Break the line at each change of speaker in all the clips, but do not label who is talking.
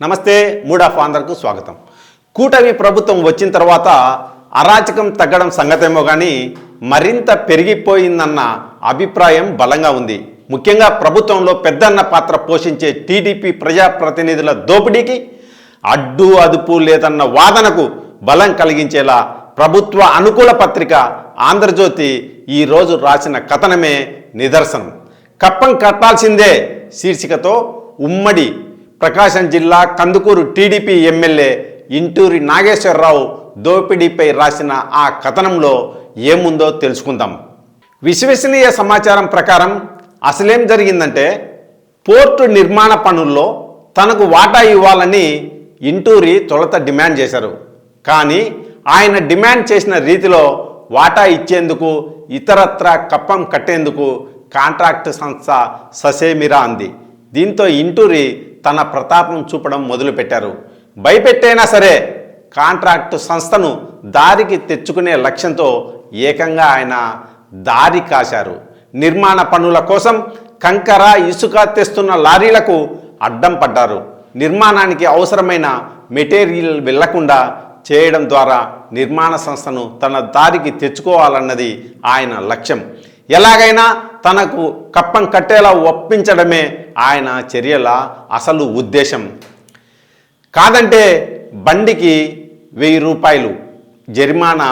నమస్తే mood of ఆంధ్రకు స్వాగతం. కూటమి ప్రభుత్వం వచ్చిన తర్వాత అరాచకం తగ్గడం సంగతేమో కానీ మరింత పెరిగిపోయిందన్న అభిప్రాయం బలంగా ఉంది. ముఖ్యంగా ప్రభుత్వంలో పెద్దన్న పాత్ర పోషించే టీడీపీ ప్రజాప్రతినిధుల దోపిడీకి అడ్డు అదుపు లేదన్న వాదనకు బలం కలిగించేలా ప్రభుత్వ అనుకూల పత్రిక ఆంధ్రజ్యోతి ఈరోజు రాసిన కథనమే నిదర్శనం. కప్పం కట్టాల్సిందే శీర్షికతో ఉమ్మడి ప్రకాశం జిల్లా కందుకూరు టీడీపీ ఎమ్మెల్యే ఇంటూరి నాగేశ్వరరావు దోపిడీపై రాసిన ఆ కథనంలో ఏముందో తెలుసుకుందాం. విశ్వసనీయ సమాచారం ప్రకారం అసలేం జరిగిందంటే పోర్టు నిర్మాణ పనుల్లో తనకు వాటా ఇవ్వాలని ఇంటూరి తొలత డిమాండ్ చేశారు. కానీ ఆయన డిమాండ్ చేసిన రీతిలో వాటా ఇచ్చేందుకు ఇతరత్ర కప్పం కట్టేందుకు కాంట్రాక్ట్ సంస్థ ససేమిరా అంది. దీంతో ఇంటూరి తన ప్రతాపం చూపడం మొదలుపెట్టారు. భయపెట్టైనా సరే కాంట్రాక్టు సంస్థను దారికి తెచ్చుకునే లక్ష్యంతో ఏకంగా ఆయన దారి కాశారు. నిర్మాణ పనుల కోసం కంకర ఇసుక తెస్తున్న లారీలకు అడ్డం పడ్డారు. నిర్మాణానికి అవసరమైన మెటీరియల్ వెళ్ళకుండా చేయడం ద్వారా నిర్మాణ సంస్థను తన దారికి తెచ్చుకోవాలన్నది ఆయన లక్ష్యం. ఎలాగైనా తనకు కప్పం కట్టేలా ఒప్పించడమే ఆయన చర్యల అసలు ఉద్దేశం. కాదంటే బండికి వెయ్యి రూపాయలు జరిమానా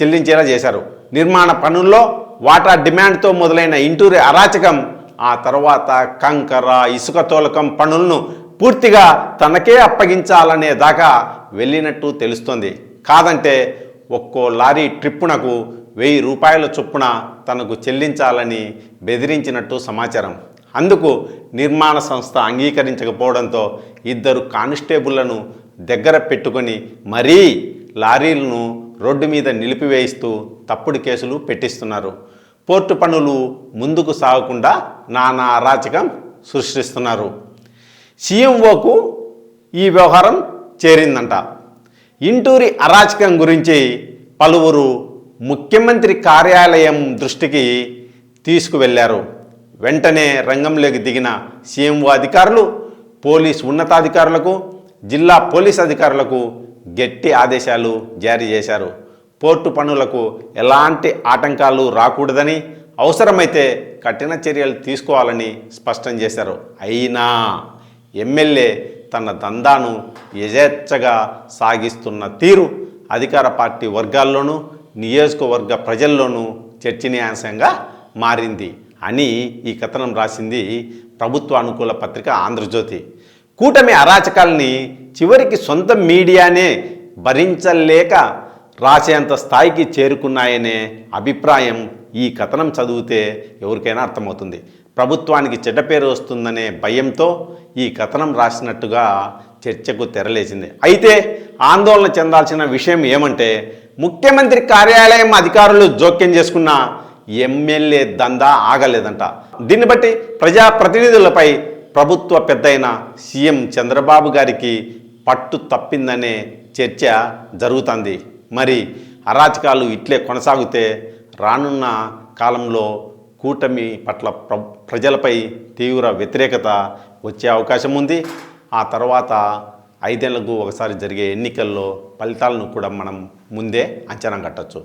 చెల్లించేలా చేశారు. నిర్మాణ పనుల్లో వాటా డిమాండ్తో మొదలైన ఇంటూరి అరాచకం ఆ తర్వాత కంకర ఇసుక తోలకం పనులను పూర్తిగా తనకే అప్పగించాలనే దాకా వెళ్ళినట్టు తెలుస్తోంది. కాదంటే ఒక్కో లారీ ట్రిప్పునకు వెయ్యి రూపాయల చొప్పున తనకు చెల్లించాలని బెదిరించినట్టు సమాచారం. అందుకు నిర్మాణ సంస్థ అంగీకరించకపోవడంతో ఇద్దరు కానిస్టేబుళ్ళను దగ్గర పెట్టుకొని మరీ లారీలను రోడ్డు మీద నిలిపివేయిస్తూ తప్పుడు కేసులు పెట్టిస్తున్నారు. పోర్టు పనులు ముందుకు సాగకుండా నానా అరాచకం సృష్టిస్తున్నారు. సీఎంఓకు ఈ వ్యవహారం చేరిందంట. ఇంటూరి అరాచకం గురించి పలువురు ముఖ్యమంత్రి కార్యాలయం దృష్టికి తీసుకువెళ్ళారు. వెంటనే రంగంలోకి దిగిన సీఎంఓ అధికారులు పోలీస్ ఉన్నతాధికారులకు జిల్లా పోలీస్ అధికారులకు గట్టి ఆదేశాలు జారీ చేశారు. పోర్టు పనులకు ఎలాంటి ఆటంకాలు రాకూడదని అవసరమైతే కఠిన చర్యలు తీసుకోవాలని స్పష్టం చేశారు. అయినా ఎమ్మెల్యే తన దందాను యజేచ్ఛగా సాగిస్తున్న తీరు అధికార పార్టీ వర్గాల్లోనూ నియోజకవర్గ ప్రజల్లోనూ చర్చనీయాంశంగా మారింది. అని ఈ కథనం రాసింది ప్రభుత్వ అనుకూల పత్రిక ఆంధ్రజ్యోతి. కూటమి అరాచకాల్ని చివరికి సొంత మీడియానే భరించలేక రాసేంత స్థాయికి చేరుకున్నాయనే అభిప్రాయం ఈ కథనం చదివితే ఎవరికైనా అర్థమవుతుంది. ప్రభుత్వానికి చెడ్డ పేరు వస్తుందనే భయంతో ఈ కథనం రాసినట్టుగా చర్చకు తెరలేసింది అయితే ఆందోళన చెందాల్సిన విషయం ఏమంటే ముఖ్యమంత్రి కార్యాలయం అధికారులు జోక్యం చేసుకున్న ఎమ్మెల్యే దందా ఆగలేదంట. దీన్ని బట్టి ప్రజాప్రతినిధులపై ప్రభుత్వ పెద్దయిన సీఎం చంద్రబాబు గారికి పట్టు తప్పిందనే చర్చ జరుగుతుంది. మరి అరాచకాలు ఇట్లే కొనసాగితే రానున్న కాలంలో కూటమి పట్ల ప్ర ప్రజలపై తీవ్ర వ్యతిరేకత వచ్చే అవకాశం ఉంది. ఆ తర్వాత ఐదేళ్ళకు ఒకసారి జరిగే ఎన్నికల్లో ఫలితాలను కూడా మనం ముందే అంచనా కట్టచ్చు.